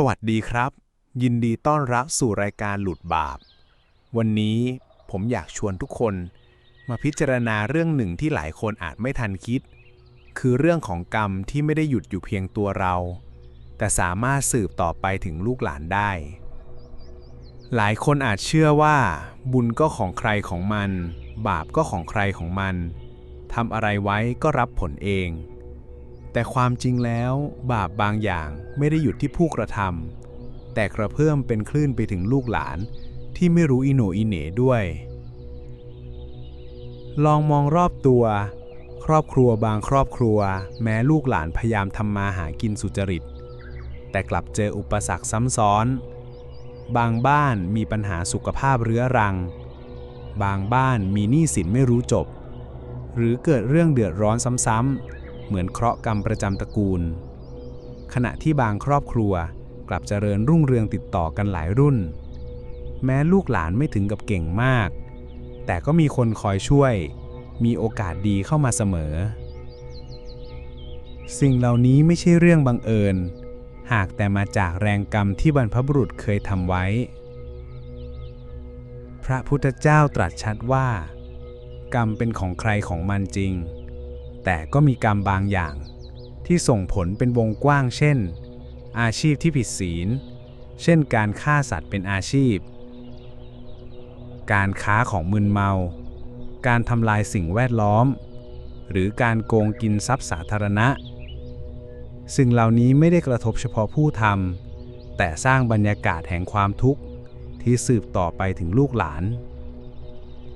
สวัสดีครับ ยินดีต้อนรับสู่รายการหลุดบาป วันนี้ผมอยากชวนทุกคน มาพิจารณาเรื่องหนึ่งที่หลายคนอาจไม่ทันคิด คือเรื่องของกรรมที่ไม่ได้หยุดอยู่เพียงตัวเรา แต่สามารถสืบต่อไปถึงลูกหลานได้ หลายคนอาจเชื่อว่า บุญก็ของใครของมัน บาปก็ของใครของมันทำอะไรไว้ก็รับผลเอง แต่ความจริงแล้วบาปบางอย่างไม่ได้หยุดที่ผู้กระทำแต่กระเพื่อมเป็นคลื่นไปถึงลูกหลานที่ไม่รู้อิโหนอิเหน่ด้วย ลองมองรอบตัว ครอบครัวบางครอบครัว แม้ลูกหลานพยายามทำมาหากินสุจริต แต่กลับเจออุปสรรคซ้ำซ้อน บางบ้านมีปัญหาสุขภาพเรื้อรัง บางบ้านมีหนี้สินไม่รู้จบ หรือเกิดเรื่องเดือดร้อนซ้ำๆ เหมือนเคราะห์กรรมประจำตระกูล ขณะที่บางครอบครัวกลับเจริญรุ่งเรืองติดต่อกันหลายรุ่น แม้ลูกหลานไม่ถึงกับเก่งมาก แต่ก็มีคนคอยช่วย มีโอกาสดีเข้ามาเสมอ สิ่งเหล่านี้ไม่ใช่เรื่องบังเอิญ หากแต่มาจากแรงกรรมที่บรรพบุรุษเคยทำไว้ พระพุทธเจ้าตรัสชัดว่า กรรมเป็นของใครของมันจริง แต่ก็มีกรรมบางอย่าง ที่ส่งผลเป็นวงกว้าง เช่น อาชีพที่ผิดศีล เช่นการฆ่าสัตว์เป็นอาชีพ การค้าของมึนเมา การทำลายสิ่งแวดล้อม หรือการโกงกินทรัพย์สาธารณะ สิ่งเหล่านี้ไม่ได้กระทบเฉพาะผู้ทำแต่สร้างบรรยากาศแห่งความทุกข์ที่สืบต่อไปถึงลูกหลาน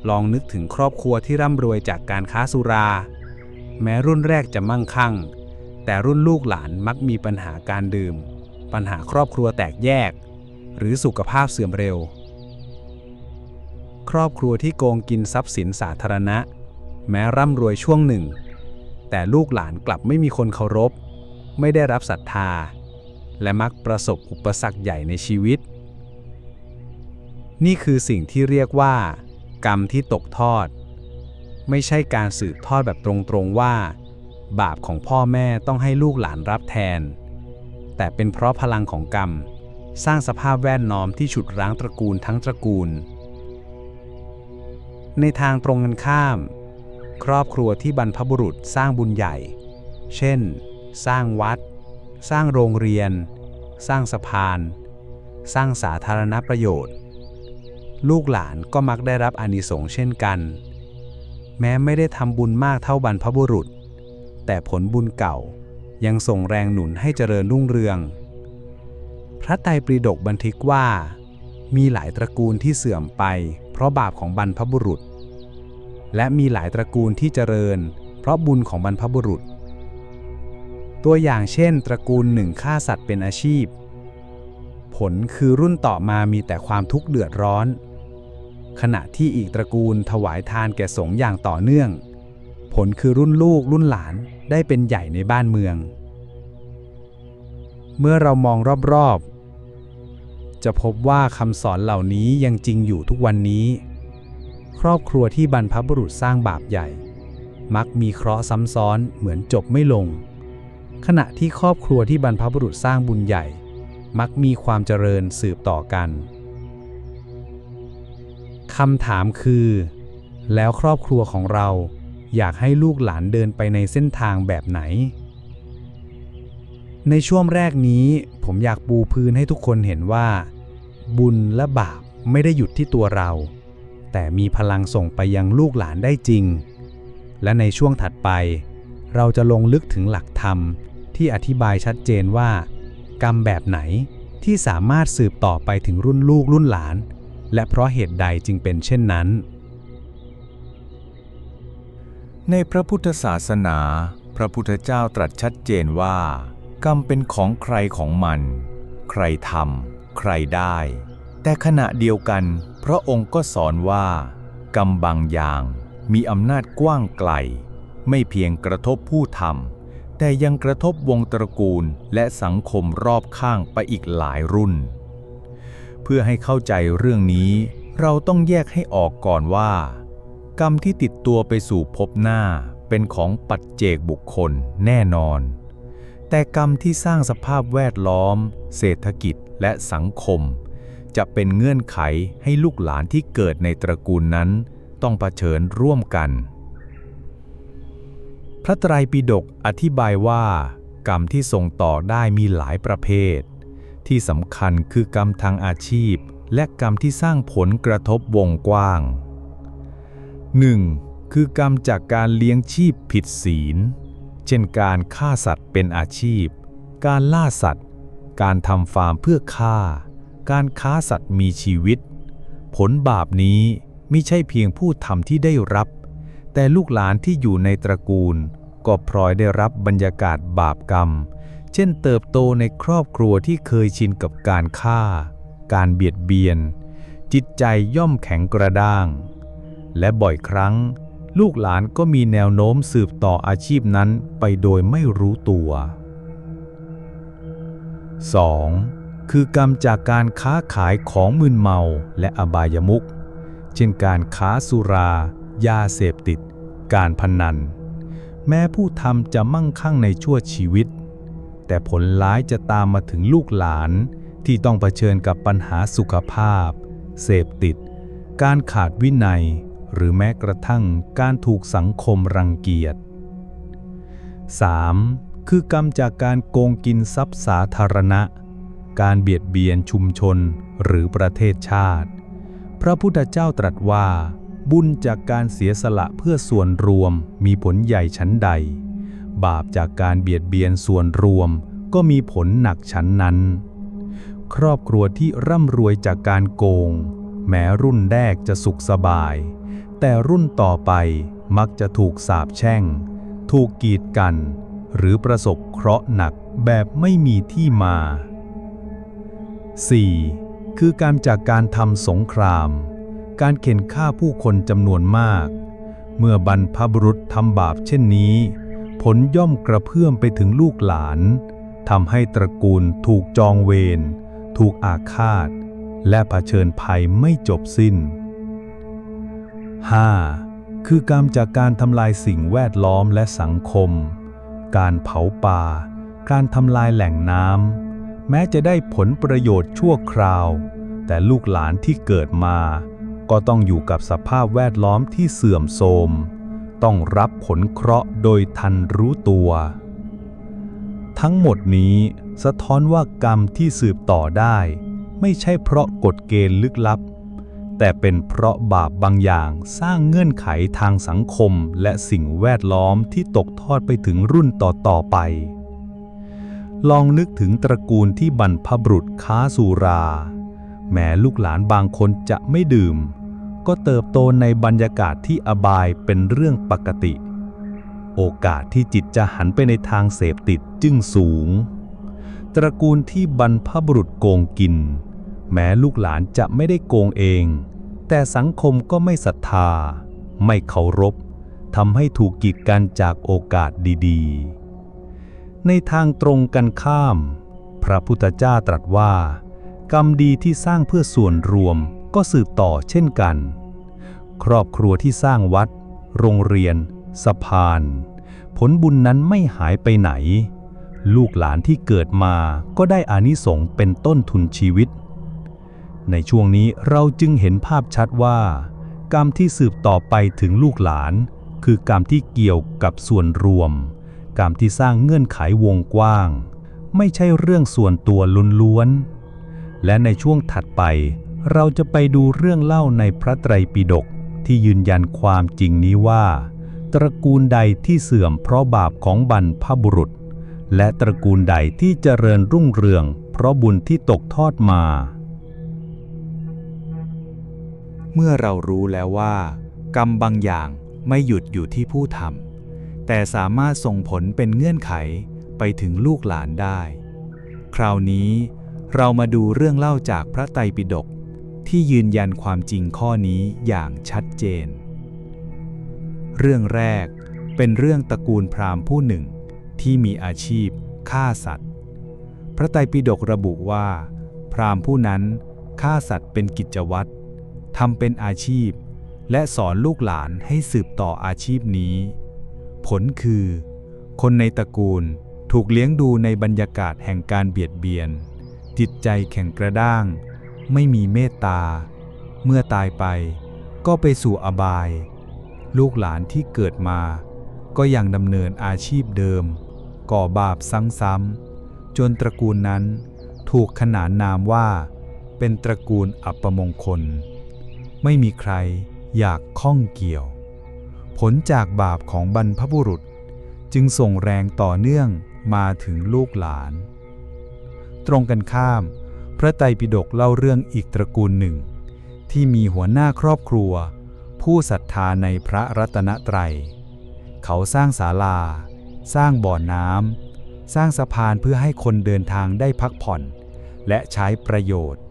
ลองนึกถึงครอบครัวที่ร่ำรวยจากการค้าสุรา แม้รุ่นแรกจะมั่งคั่ง แต่รุ่นลูกหลานมักมีปัญหาการดื่ม ปัญหาครอบครัวแตกแยก หรือสุขภาพเสื่อมเร็ว ครอบครัวที่โกงกินทรัพย์สินสาธารณะ แม้ร่ำรวยช่วงหนึ่ง แต่ลูกหลานกลับไม่มีคนเคารพ ไม่ได้รับศรัทธา และมักประสบอุปสรรคใหญ่ในชีวิต นี่คือสิ่งที่เรียกว่า กรรมที่ตกทอด ไม่ใช่การสืบทอดแบบตรงๆว่า บาปของพ่อแม่ต้องให้ลูกหลานรับแทน แต่เป็นเพราะพลังของกรรม สร้างสภาพแวดล้อมที่ฉุดรั้งตระกูลทั้งตระกูล ในทางตรงกันข้าม ครอบครัวที่บรรพบุรุษสร้างบุญใหญ่ เช่น สร้างวัด สร้างโรงเรียน สร้างสะพาน สร้างสาธารณประโยชน์ ลูกหลานก็มักได้รับอานิสงส์เช่นกัน แม้ไม่ได้ทำบุญมากเท่าบรรพบุรุษ แต่ผลบุญเก่ายังส่งแรงหนุนให้เจริญรุ่งเรือง พระไตรปิฎกบันทึกว่า มีหลายตระกูลที่เสื่อมไป เพราะบาปของบรรพบุรุษ และมีหลายตระกูลที่เจริญ เพราะบุญของบรรพบุรุษ ตัวอย่างเช่น ตระกูลหนึ่งฆ่าสัตว์เป็นอาชีพ ผลคือรุ่นต่อมามีแต่ความทุกข์เดือดร้อน ขณะที่อีกตระกูลถวายทานแก่สงฆ์อย่างต่อเนื่อง ผลคือรุ่นลูกรุ่นหลานได้เป็นใหญ่ในบ้านเมือง เมื่อเรามองรอบๆ จะพบว่าคำสอนเหล่านี้ยังจริงอยู่ทุกวันนี้ ครอบครัวที่บรรพบุรุษสร้างบาปใหญ่ มักมีเคราะห์ซ้ำซ้อนเหมือนจบไม่ลง ขณะที่ครอบครัวที่บรรพบุรุษสร้างบุญใหญ่ มักมีความเจริญสืบต่อกัน คำถามคือ แล้วครอบครัวของเราอยากให้ลูกหลานเดินไปในเส้นทางแบบไหน ในช่วงแรกนี้ผมอยากปูพื้นให้ทุกคนเห็นว่า บุญและบาปไม่ได้หยุดที่ตัวเรา แต่มีพลังส่งไปยังลูกหลานได้จริง และในช่วงถัดไป เราจะลงลึกถึงหลักธรรมที่อธิบายชัดเจนว่า กรรมแบบไหนที่สามารถสืบต่อไปถึงรุ่นลูกรุ่นหลาน และเพราะเหตุใดจึงเป็นเช่นนั้น ในพระพุทธศาสนา พระพุทธเจ้าตรัสชัดเจนว่า กรรมเป็นของใครของมัน ใครทำใครได้ แต่ขณะเดียวกัน พระองค์ก็สอนว่า กรรมบางอย่างมีอำนาจกว้างไกล ไม่เพียงกระทบผู้ทำแต่ยังกระทบวงตระกูลและสังคมรอบข้างไปอีกหลายรุ่น เพื่อให้เข้าใจเรื่องนี้ เราต้องแยกให้ออกก่อนว่า กรรมที่ติดตัวไปสู่ภพหน้าเป็นของปัจเจกบุคคลแน่นอน แต่กรรมที่สร้างสภาพแวดล้อม เศรษฐกิจและสังคม จะเป็นเงื่อนไขให้ลูกหลานที่เกิดในตระกูลนั้น ต้องเผชิญร่วมกัน พระไตรปิฎกอธิบายว่า กรรมที่ส่งต่อได้มีหลายประเภท ที่สำคัญคือกรรมทางอาชีพ และกรรมที่สร้างผลกระทบวงกว้าง 1. คือกรรมจากการเลี้ยงชีพผิดศีล เช่นการฆ่าสัตว์เป็นอาชีพ การล่าสัตว์ การทำฟาร์มเพื่อฆ่า การค้าสัตว์มีชีวิต ผลบาปนี้ไม่ใช่เพียงผู้ทำที่ได้รับ แต่ลูกหลานที่อยู่ในตระกูล ก็พลอยได้รับบรรยากาศบาปกรรม เช่นเติบโตในครอบครัวที่เคยชินกับการฆ่า การเบียดเบียน จิตใจย่อมแข็งกระด้าง และบ่อยครั้ง ลูกหลานก็มีแนวโน้มสืบต่ออาชีพนั้นไปโดยไม่รู้ตัว 2. คือกรรมจากการค้าขายของมึนเมาและอบายมุขเช่นการค้าสุรา ยาเสพติด การพนัน แม้ผู้ทำจะมั่งคั่งในชั่วชีวิต แต่ผลร้ายจะตามมาถึงลูกหลาน ที่ต้องเผชิญกับปัญหาสุขภาพ เสพติด การขาดวินัย หรือแม้กระทั่งการถูกสังคมรังเกียจ 3. คือกรรมจากการโกงกินทรัพย์สาธารณะ การเบียดเบียนชุมชนหรือประเทศชาติ พระพุทธเจ้าตรัสว่า บุญจากการเสียสละเพื่อส่วนรวมมีผลใหญ่ชั้นใด บาปจากการเบียดเบียนส่วนรวม ก็มีผลหนักชั้นนั้น ครอบครัวที่ร่ำรวยจากการโกง แม้รุ่นแรกจะสุขสบาย แต่รุ่นต่อไปมักจะถูกสาปแช่ง ถูกกีดกัน หรือประสบเคราะห์หนักแบบไม่มีที่มา 4. คือการจากการทำสงคราม การเข็นฆ่าผู้คนจำนวนมาก เมื่อบรรพบุรุษทำบาปเช่นนี้ ผลย่อมกระเพื่อมไปถึงลูกหลานทำให้ตระกูลถูกจองเวร ถูกอาฆาต และะเผชิญภัยไม่จบสิ้น 5. คือกรรมจากการทำลายสิ่งแวดล้อมและสังคม การเผาป่า การทำลายแหล่งน้ำ แม้จะได้ผลประโยชน์ชั่วคราว แต่ลูกหลานที่เกิดมา ก็ต้องอยู่กับสภาพแวดล้อมที่เสื่อมโทรม ต้องรับผลเคราะห์โดยทันรู้ตัว ทั้งหมดนี้สะท้อนว่ากรรมที่สืบต่อได้ ไม่ใช่เพราะกฎเกณฑ์ลึกลับ แต่เป็นเพราะบาปบางอย่างสร้างเงื่อนไขทางสังคมและสิ่งแวดล้อมที่ตกทอดไปถึงรุ่นต่อๆไป ลองนึกถึงตระกูลที่บรรพบุรุษค้าสุรา แม้ลูกหลานบางคนจะไม่ดื่ม ก็เติบโตในบรรยากาศที่อบายเป็นเรื่องปกติ โอกาสที่จิตจะหันไปในทางเสพติดจึงสูง ตระกูลที่บรรพบุรุษโกงกิน แม้ลูกหลานจะไม่ได้โกงเอง แต่สังคมก็ไม่ศรัทธา ไม่เคารพทำให้ถูกกีดกันจากโอกาสดีๆ ในทางตรงกันข้าม พระพุทธเจ้าตรัสว่า กรรมดีที่สร้างเพื่อส่วนรวมก็สืบต่อเช่นกัน ครอบครัวที่สร้างวัด โรงเรียน สะพาน ผลบุญนั้นไม่หายไปไหน ลูกหลานที่เกิดมาก็ได้อานิสงส์เป็นต้นทุนชีวิต ในช่วงนี้เราจึงเห็นภาพชัดว่า กรรมที่สืบต่อไปถึงลูกหลาน คือกรรมที่เกี่ยวกับส่วนรวม กรรมที่สร้างเงื่อนไขวงกว้าง ไม่ใช่เรื่องส่วนตัวล้วนๆและในช่วงถัดไปเราจะไปดูเรื่องเล่าในพระไตรปิฎก ที่ยืนยันความจริงนี้ว่า ตระกูลใดที่เสื่อมเพราะบาปของบรรพบุรุษ และตระกูลใดที่เจริญรุ่งเรือง เพราะบุญที่ตกทอดมา เมื่อเรารู้แล้วว่า กรรมบางอย่างไม่หยุดอยู่ที่ผู้ทำแต่สามารถส่งผลเป็นเงื่อนไขไปถึงลูกหลานได้ คราวนี้เรามาดูเรื่องเล่าจากพระไตรปิฎก ที่ยืนยันความจริงข้อนี้อย่างชัดเจน เรื่องแรกเป็นเรื่องตระกูลพราหมณ์ผู้หนึ่งที่มีอาชีพฆ่าสัตว์ พระไตรปิฎกระบุว่า พราหมณ์ผู้นั้นฆ่าสัตว์เป็นกิจวัตรทำเป็นอาชีพ และสอนลูกหลานให้สืบต่ออาชีพนี้ ผลคือ คนในตระกูลถูกเลี้ยงดูในบรรยากาศแห่งการเบียดเบียน จิตใจแข็งกระด้าง ไม่มีเมตตา เมื่อตายไปก็ไปสู่อบาย ลูกหลานที่เกิดมา ก็ยังดำเนินอาชีพเดิม ก่อบาปซ้ำๆ จนตระกูลนั้นถูกขนานนามว่า เป็นตระกูลอัปมงคล ไม่มีใครอยากข้องเกี่ยว ผลจากบาปของบรรพบุรุษ จึงส่งแรงต่อเนื่องมาถึงลูกหลาน ตรงกันข้าม พระไตรปิฎกเล่าเรื่องอีกตระกูลหนึ่ง ที่มีหัวหน้าครอบครัว ผู้ศรัทธาในพระรัตนตรัย เขาสร้างศาลา สร้างบ่อน้ำสร้างสะพานเพื่อให้คนเดินทางได้พักผ่อน และใช้ประโยชน์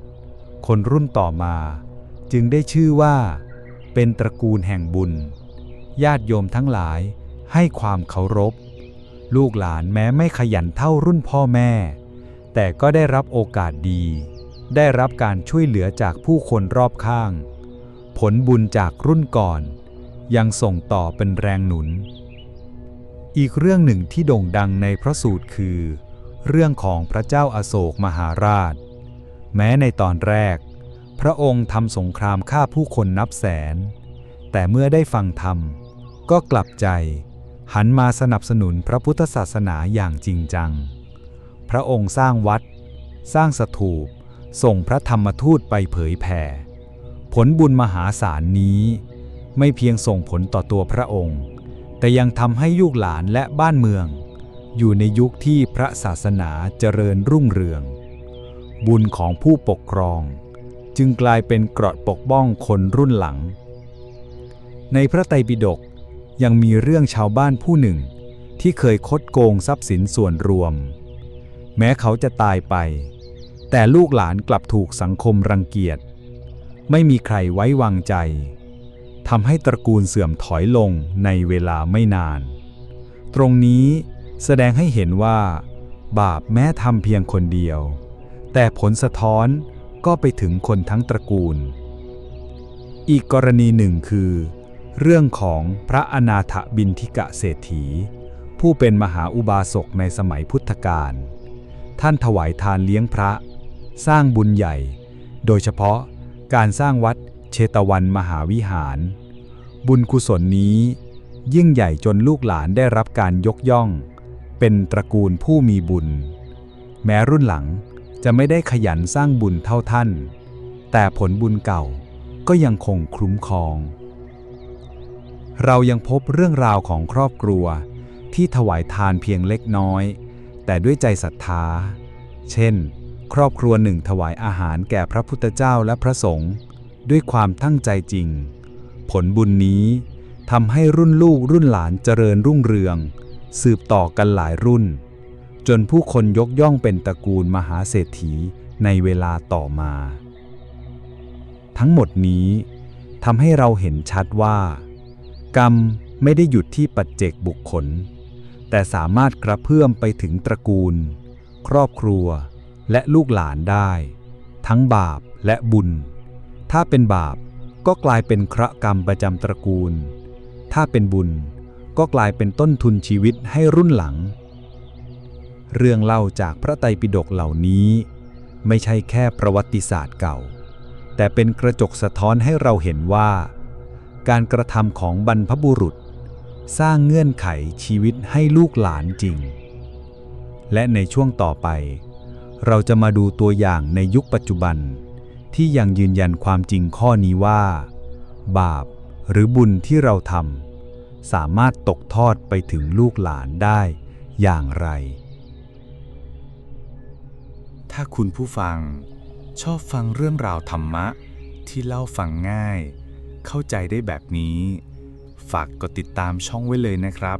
คนรุ่นต่อมา จึงได้ชื่อว่า เป็นตระกูลแห่งบุญ ญาติโยมทั้งหลายให้ความเคารพ ลูกหลานแม้ไม่ขยันเท่ารุ่นพ่อแม่ แต่ก็ได้รับโอกาสดี ได้รับการช่วยเหลือจากผู้คนรอบข้าง ผลบุญจากรุ่นก่อน ยังส่งต่อเป็นแรงหนุน อีกเรื่องหนึ่งที่โด่งดังในพระสูตรคือ เรื่องของพระเจ้าอาโศกมหาราช แม้ในตอนแรก พระองค์ทำสงครามฆ่าผู้คนนับแสน แต่เมื่อได้ฟังธรรม ก็กลับใจ หันมาสนับสนุนพระพุทธศาสนาอย่างจริงจัง พระองค์สร้างวัด สร้างสถูป ส่งพระธรรมทูตไปเผยแผ่ ผลบุญมหาศาลนี้ ไม่เพียงส่งผลต่อตัวพระองค์ แต่ยังทำให้ลูกหลานและบ้านเมือง อยู่ในยุคที่พระศาสนาเจริญรุ่งเรือง บุญของผู้ปกครอง จึงกลายเป็นเกราะปกป้องคนรุ่นหลัง ในพระไตรปิฎกยังมีเรื่องชาวบ้านผู้หนึ่งที่เคยคดโกงทรัพย์สินส่วนรวม แม้เขาจะตายไป แต่ลูกหลานกลับถูกสังคมรังเกียจ ไม่มีใครไว้วางใจทำให้ตระกูลเสื่อมถอยลงในเวลาไม่นาน ตรงนี้แสดงให้เห็นว่า บาปแม้ทำเพียงคนเดียว แต่ผลสะท้อนก็ไปถึงคนทั้งตระกูล อีกกรณีหนึ่งคือ เรื่องของพระอนาถบินทิกะเศรษฐี ผู้เป็นมหาอุบาสกในสมัยพุทธกาล ท่านถวายทานเลี้ยงพระ สร้างบุญใหญ่ โดยเฉพาะการสร้างวัดเชตวันมหาวิหาร บุญกุศลนี้ ยิ่งใหญ่จนลูกหลานได้รับการยกย่อง เป็นตระกูลผู้มีบุญ แม้รุ่นหลังจะไม่ได้ขยันสร้างบุญเท่าท่าน แต่ผลบุญเก่าก็ยังคงคุ้มครอง เรายังพบเรื่องราวของครอบครัวที่ถวายทานเพียงเล็กน้อย แต่ด้วยใจศรัทธา เช่น ครอบครัวหนึ่งถวายอาหารแก่พระพุทธเจ้าและพระสงฆ์ด้วยความตั้งใจจริง ผลบุญนี้ทำให้รุ่นลูกรุ่นหลานเจริญรุ่งเรือง สืบต่อกันหลายรุ่น จนผู้คนยกย่องเป็นตระกูลมหาเศรษฐีในเวลาต่อมา ทั้งหมดนี้ทำให้เราเห็นชัดว่า กรรมไม่ได้หยุดที่ปัจเจกบุคคล แต่สามารถกระเพื่อมไปถึงตระกูล ครอบครัวและลูกหลานได้ ทั้งบาปและบุญ ถ้าเป็นบาปก็กลายเป็นเคราะห์กรรมประจำตระกูล ถ้าเป็นบุญก็กลายเป็นต้นทุนชีวิตให้รุ่นหลัง เรื่องเล่าจากพระไตรปิฎกเหล่านี้ ไม่ใช่แค่ประวัติศาสตร์เก่า แต่เป็นกระจกสะท้อนให้เราเห็นว่า การกระทำของบรรพบุรุษ สร้างเงื่อนไขชีวิตให้ลูกหลานจริง และในช่วงต่อไป เราจะมาดูตัวอย่างในยุคปัจจุบัน ที่ยังยืนยันความจริงข้อนี้ว่า บาปหรือบุญที่เราทำสามารถตกทอดไปถึงลูกหลานได้อย่างไร ถ้าคุณผู้ฟัง ชอบฟังเรื่องราวธรรมะ ที่เล่าฟังง่าย เข้าใจได้แบบนี้ ฝากกดติดตามช่องไว้เลยนะครับ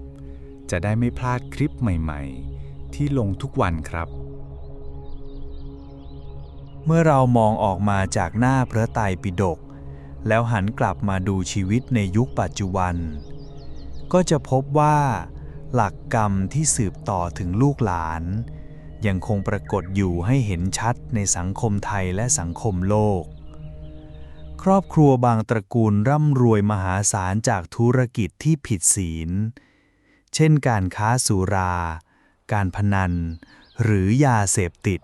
จะได้ไม่พลาดคลิปใหม่ๆ ที่ลงทุกวันครับ เมื่อเรามองออกมาจากหน้าพระไตรปิฎกแล้วหันกลับมาดูชีวิตในยุคปัจจุบัน ก็จะพบว่า หลักกรรมที่สืบต่อถึงลูกหลาน ยังคงปรากฏอยู่ให้เห็นชัดในสังคมไทยและสังคมโลก ครอบครัวบางตระกูลร่ำรวยมหาศาลจากธุรกิจที่ผิดศีล เช่นการค้าสุรา การพนัน หรือยาเสพติด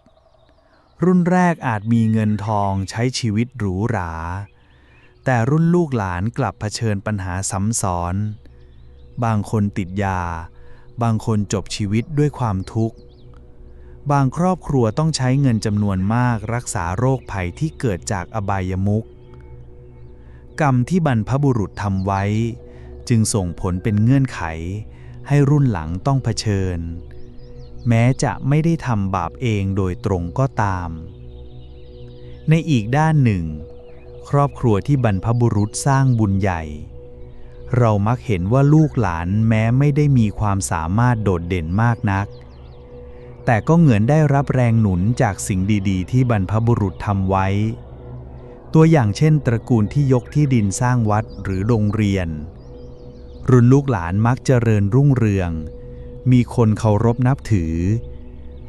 รุ่นแรกอาจมีเงินทองใช้ชีวิตหรูหรา แต่รุ่นลูกหลานกลับเผชิญปัญหาซ้ำซ้อน บางคนติดยา บางคนจบชีวิตด้วยความทุกข์บางครอบครัวต้องใช้เงินจำนวนมากรักษาโรคภัยที่เกิดจากอบายมุข กรรมที่บรรพบุรุษทำไว้ จึงส่งผลเป็นเงื่อนไข ให้รุ่นหลังต้องเผชิญ แม้จะไม่ได้ทำบาปเองโดยตรงก็ตาม ในอีกด้านหนึ่ง ครอบครัวที่บรรพบุรุษสร้างบุญใหญ่ เรามักเห็นว่าลูกหลานแม้ไม่ได้มีความสามารถโดดเด่นมากนัก แต่ก็เหมือนได้รับแรงหนุนจากสิ่งดี ๆ ที่บรรพบุรุษทำไว้ ตัวอย่างเช่น ตระกูลที่ยกที่ดินสร้างวัดหรือโรงเรียน รุ่นลูกหลานมักเจริญรุ่งเรือง มีคนเคารพนับถือ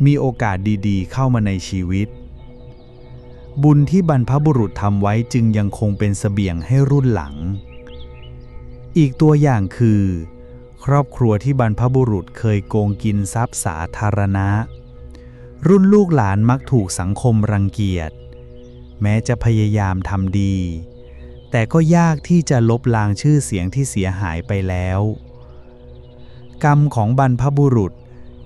มีโอกาสดีๆ เข้ามาในชีวิต บุญที่บรรพบุรุษทำไว้จึงยังคงเป็นเสบียงให้รุ่นหลัง อีกตัวอย่างคือ ครอบครัวที่บรรพบุรุษเคยโกงกินทรัพย์สาธารณะ รุ่นลูกหลานมักถูกสังคมรังเกียจ แม้จะพยายามทำดี แต่ก็ยากที่จะลบล้างชื่อเสียงที่เสียหายไปแล้ว กรรมของบรรพบุรุษ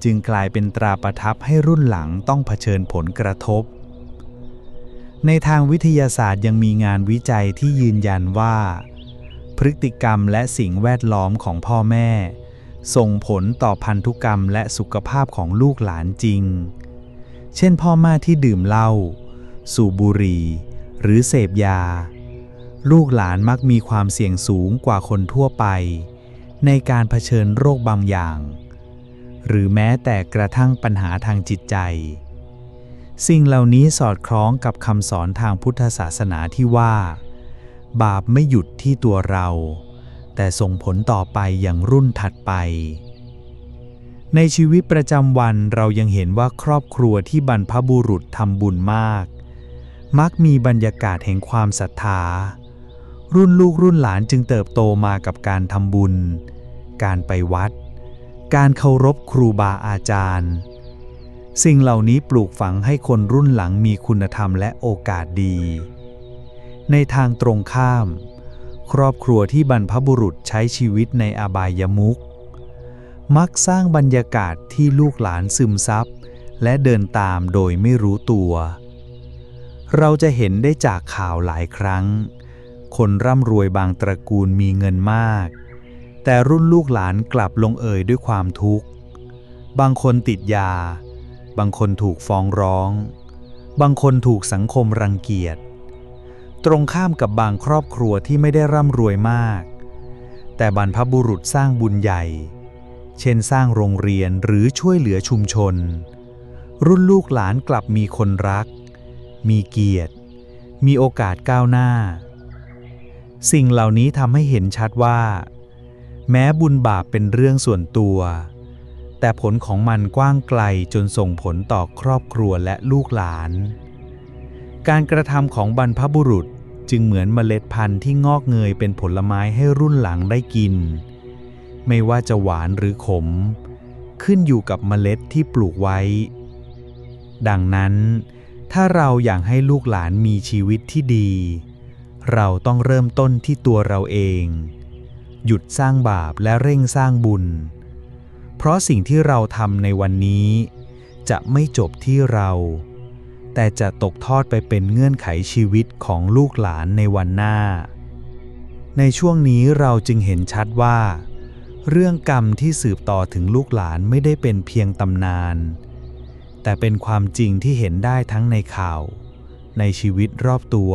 จึงกลายเป็นตราประทับให้รุ่นหลังต้องเผชิญผลกระทบ ในทางวิทยาศาสตร์ยังมีงานวิจัยที่ยืนยันว่า พฤติกรรมและสิ่งแวดล้อมของพ่อแม่ ส่งผลต่อพันธุกรรมและสุขภาพของลูกหลานจริง เช่นพ่อแม่ที่ดื่มเหล้า สูบบุหรี่ หรือเสพยา ลูกหลานมักมีความเสี่ยงสูงกว่าคนทั่วไป ในการเผชิญโรคบางอย่าง หรือแม้แต่กระทั่งปัญหาทางจิตใจ สิ่งเหล่านี้สอดคล้องกับคำสอนทางพุทธศาสนาที่ว่า บาปไม่หยุดที่ตัวเรา แต่ส่งผลต่อไปอย่างรุ่นถัดไปในชีวิตประจำวันเรายังเห็นว่าครอบครัวที่บรรพบุรุษทำบุญมาก มักมีบรรยากาศแห่งความศรัทธา รุ่นลูกรุ่นหลานจึงเติบโตมากับการทำบุญ การไปวัด การเคารพครูบาอาจารย์ สิ่งเหล่านี้ปลูกฝังให้คนรุ่นหลังมีคุณธรรมและโอกาสดี ในทางตรงข้าม ครอบครัวที่บรรพบุรุษใช้ชีวิตในอบายมุขมักสร้างบรรยากาศที่ลูกหลานซึมซับและเดินตามโดยไม่รู้ตัว เราจะเห็นได้จากข่าวหลายครั้ง คนร่ำรวยบางตระกูลมีเงินมาก แต่รุ่นลูกหลานกลับลงเอยด้วยความทุกข์ บางคนติดยา บางคนถูกฟ้องร้อง บางคนถูกสังคมรังเกียจ ตรงข้ามกับบางครอบครัวที่ไม่ได้ร่ำรวยมาก แต่บรรพบุรุษสร้างบุญใหญ่ เช่นสร้างโรงเรียนหรือช่วยเหลือชุมชน รุ่นลูกหลานกลับมีคนรัก มีเกียรติ มีโอกาสก้าวหน้า สิ่งเหล่านี้ทำให้เห็นชัดว่า แม้บุญบาปเป็นเรื่องส่วนตัว แต่ผลของมันกว้างไกลจนส่งผลต่อครอบครัวและลูกหลาน การกระทำของบรรพบุรุษจึงเหมือนเมล็ดพันธุ์ที่งอกเงยเป็นผลไม้ให้รุ่นหลังได้กิน ไม่ว่าจะหวานหรือขม ขึ้นอยู่กับเมล็ดที่ปลูกไว้ ดังนั้น ถ้าเราอยากให้ลูกหลานมีชีวิตที่ดี เราต้องเริ่มต้นที่ตัวเราเอง หยุดสร้างบาปและเร่งสร้างบุญ เพราะสิ่งที่เราทำในวันนี้ จะไม่จบที่เรา แต่จะตกทอดไปเป็นเงื่อนไขชีวิตของลูกหลานในวันหน้า ในช่วงนี้เราจึงเห็นชัดว่า เรื่องกรรมที่สืบต่อถึงลูกหลานไม่ได้เป็นเพียงตำนาน แต่เป็นความจริงที่เห็นได้ทั้งในข่าว ในชีวิตรอบตัว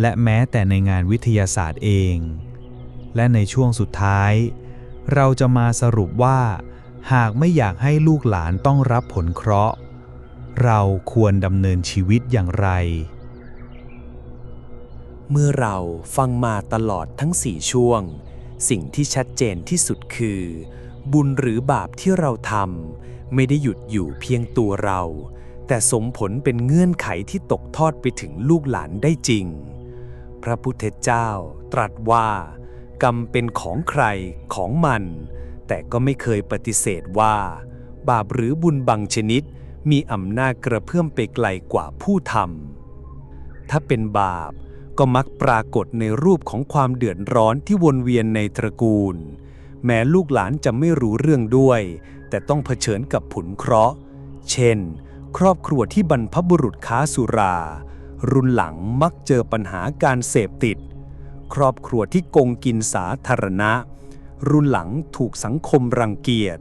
และแม้แต่ในงานวิทยาศาสตร์เอง และในช่วงสุดท้าย เราจะมาสรุปว่า หากไม่อยากให้ลูกหลานต้องรับผลเคราะห์ เราควรดำเนินชีวิตอย่างไร เมื่อเราฟังมาตลอดทั้งสี่ช่วง สิ่งที่ชัดเจนที่สุดคือ บุญหรือบาปที่เราทำ ไม่ได้หยุดอยู่เพียงตัวเรา แต่สมผลเป็นเงื่อนไขที่ตกทอดไปถึงลูกหลานได้จริง พระพุทธเจ้าตรัสว่า กรรมเป็นของใครของมัน แต่ก็ไม่เคยปฏิเสธว่า บาปหรือบุญบางชนิด มีอำนาจกระเพื่อมไปไกลกว่าผู้ทำถ้าเป็นบาปก็มักปรากฏในรูปของความเดือดร้อนที่วนเวียนในตระกูล แม้ลูกหลานจะไม่รู้เรื่องด้วย แต่ต้องเผชิญกับผลเคราะห์ เช่น ครอบครัวที่บรรพบุรุษค้าสุรา รุ่นหลังมักเจอปัญหาการเสพติด ครอบครัวที่โกงกินสาธารณะ รุ่นหลังถูกสังคมรังเกียจ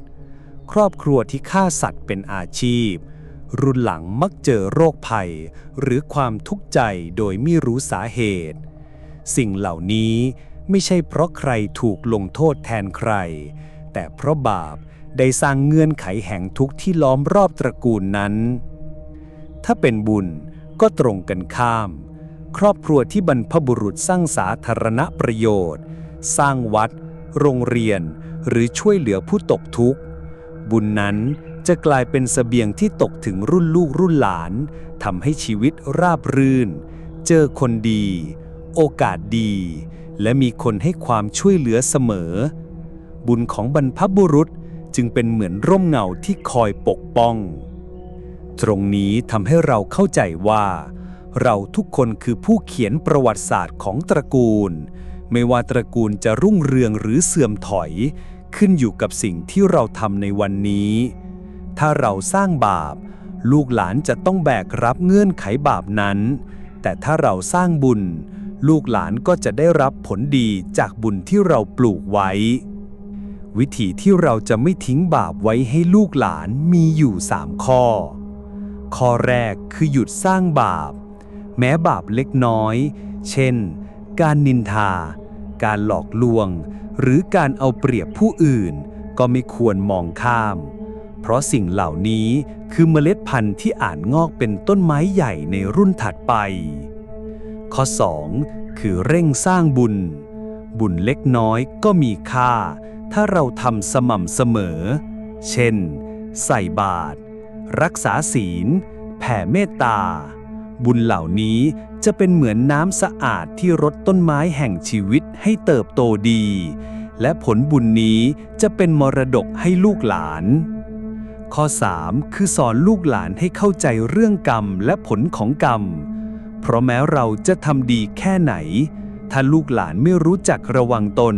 ครอบครัวที่ฆ่าสัตว์เป็นอาชีพ รุ่นหลังมักเจอโรคภัย หรือความทุกข์ใจโดยไม่รู้สาเหตุ สิ่งเหล่านี้ไม่ใช่เพราะใครถูกลงโทษแทนใคร แต่เพราะบาป ได้สร้างเงื่อนไขแห่งทุกข์ที่ล้อมรอบตระกูลนั้น ถ้าเป็นบุญก็ตรงกันข้าม ครอบครัวที่บรรพบุรุษสร้างสาธารณประโยชน์ สร้างวัด โรงเรียน หรือช่วยเหลือผู้ตกทุกข์ บุญนั้นจะกลายเป็นเสบียงที่ตกถึงรุ่นลูกรุ่นหลานทำให้ชีวิตราบรื่น เจอคนดี โอกาสดี และมีคนให้ความช่วยเหลือเสมอ บุญของบรรพบุรุษ จึงเป็นเหมือนร่มเงาที่คอยปกป้อง ตรงนี้ทำให้เราเข้าใจว่า เราทุกคนคือผู้เขียนประวัติศาสตร์ของตระกูล ไม่ว่าตระกูลจะรุ่งเรืองหรือเสื่อมถอย ขึ้นอยู่กับสิ่งที่เราทำในวันนี้ ถ้าเราสร้างบาป ลูกหลานจะต้องแบกรับเงื่อนไขบาปนั้น แต่ถ้าเราสร้างบุญ ลูกหลานก็จะได้รับผลดีจากบุญที่เราปลูกไว้ วิธีที่เราจะไม่ทิ้งบาปไว้ให้ลูกหลานมีอยู่ 3 ข้อ ข้อแรกคือหยุดสร้างบาป แม้บาปเล็กน้อย เช่น การนินทา การหลอกลวง หรือการเอาเปรียบผู้อื่น ก็ไม่ควรมองข้าม เพราะสิ่งเหล่านี้คือเมล็ดพันธุ์ที่อาจงอกเป็นต้นไม้ใหญ่ในรุ่นถัดไป ข้อ 2 คือเร่งสร้างบุญ บุญเล็กน้อยก็มีค่า ถ้าเราทำสม่ำเสมอ เช่น ใส่บาตรรักษาศีล แผ่เมตตา บุญเหล่านี้จะเป็นเหมือนน้ำสะอาดที่รดต้นไม้แห่งชีวิตให้เติบโตดี และผลบุญนี้จะเป็นมรดกให้ลูกหลาน ข้อ 3 คือสอนลูกหลานให้เข้าใจเรื่องกรรมและผลของกรรม เพราะแม้เราจะทำดีแค่ไหน ถ้าลูกหลานไม่รู้จักระวังตน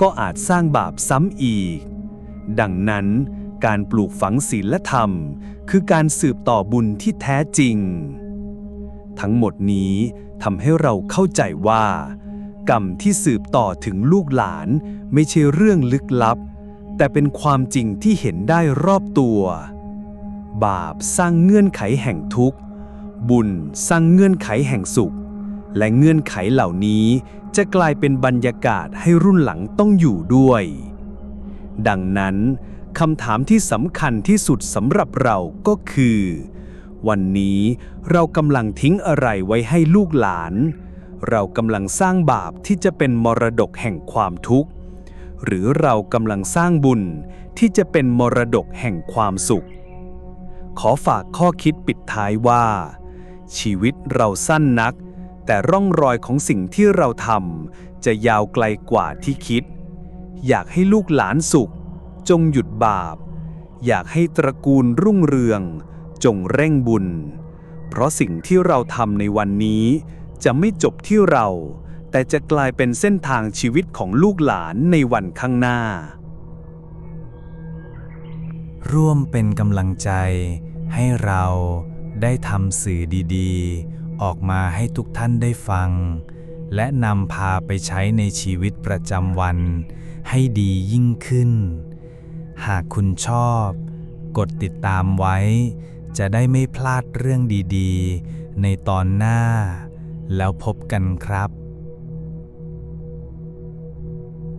ก็อาจสร้างบาปซ้ำอีก ดังนั้นการปลูกฝังศีลธรรม คือการสืบต่อบุญที่แท้จริง ทั้งหมดนี้ทำให้เราเข้าใจว่า กรรมที่สืบต่อถึงลูกหลานไม่ใช่เรื่องลึกลับ แต่เป็นความจริงที่เห็นได้รอบตัว บาปสร้างเงื่อนไขแห่งทุกข์ บุญสร้างเงื่อนไขแห่งสุข และเงื่อนไขเหล่านี้จะกลายเป็นบรรยากาศให้รุ่นหลังต้องอยู่ด้วย ดังนั้นคำถามที่สำคัญที่สุดสำหรับเราก็คือ วันนี้เรากำลังทิ้งอะไรไว้ให้ลูกหลาน เรากำลังสร้างบาปที่จะเป็นมรดกแห่งความทุกข์ หรือเรากำลังสร้างบุญที่จะเป็นมรดกแห่งความสุข ขอฝากข้อคิดปิดท้ายว่า ชีวิตเราสั้นนัก แต่ร่องรอยของสิ่งที่เราทำจะยาวไกลกว่าที่คิด อยากให้ลูกหลานสุข จงหยุดบาป อยากให้ตระกูลรุ่งเรือง จงเร่งบุญ เพราะสิ่งที่เราทำในวันนี้ จะไม่จบที่เรา แต่จะกลายเป็นเส้นทางชีวิตของลูกหลานในวันข้างหน้า ร่วมเป็นกำลังใจให้เราได้ทำสื่อดีๆ ออกมาให้ทุกท่านได้ฟัง และนำพาไปใช้ในชีวิตประจำวัน ให้ดียิ่งขึ้น หากคุณชอบ กดติดตามไว้ จะได้ไม่พลาดเรื่องดีๆ ในตอนหน้า แล้วพบกันครับ